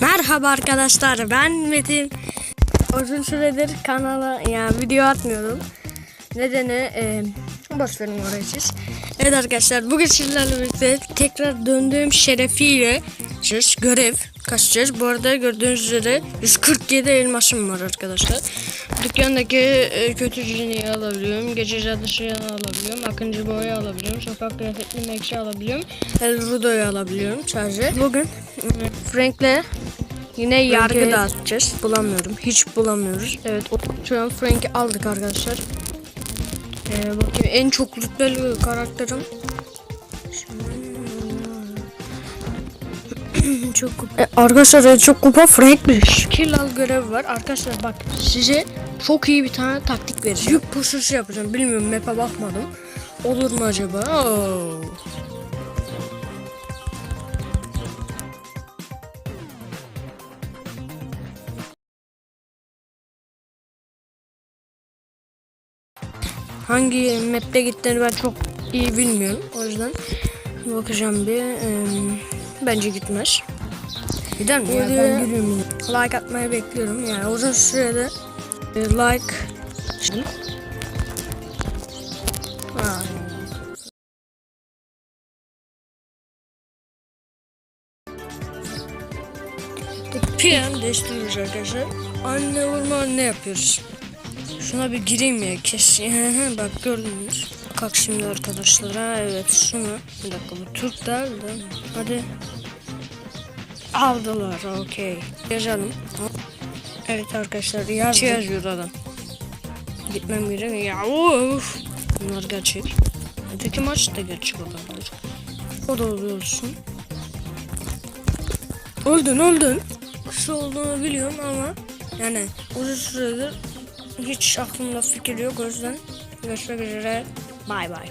Merhaba arkadaşlar ben Metin. Uzun süredir kanala yani video atmıyordum. Nedeni e, boş verin orayı siz. Evet arkadaşlar bugün sizlerle birlikte tekrar döndüğüm şerefiyle siz görev kaçacağız. Bu arada gördüğünüz üzere 147 elmasım var arkadaşlar. Dükkandaki e, kötü ciniyi alabiliyorum. Gece cadışı alabiliyorum. Akıncı boyu alabiliyorum. Sokak kıyafetli mekşi alabiliyorum. El Rudo'yu alabiliyorum sadece. Bugün e, Frank'le Yine yargı dağıtacağız. Bulamıyorum. Hiç bulamıyoruz. Evet o- şu an Frank'i aldık arkadaşlar. Ee, bakayım en çok rütbeli karakterim. Çok kupa. E, arkadaşlar en çok kupa Frank'miş. Kill al görevi var. Arkadaşlar bak size çok iyi bir tane taktik vereceğim. Yük pushusu yapacağım. Bilmiyorum map'e bakmadım. Olur mu acaba? Oo. Hangi map'te gittiğini ben çok iyi bilmiyorum. O yüzden bakacağım bir. Eee, bence gitmez. Gider mi? Ya ben yine. Like atmayı bekliyorum. Yani uzun sürede e, like Ha. PM değiştiriyoruz arkadaşlar. Anne vurma ne yapıyoruz? Şuna bir gireyim ya kesin. Bak gördünüz. Kalk şimdi arkadaşlar. Ha evet şunu. Bir dakika bu Türk değil de. Hadi. Aldılar okey. Yazalım. Evet arkadaşlar yazdım. Şey yazıyor adam. Gitmem gerek. Ya of. Bunlar gerçek. Öteki maç da gerçek olabilir. O da oluyorsun. Öldün öldün. Şu olduğunu biliyorum ama yani uzun süredir hiç aklımda fikir yok o yüzden görüşmek üzere. Bay bay.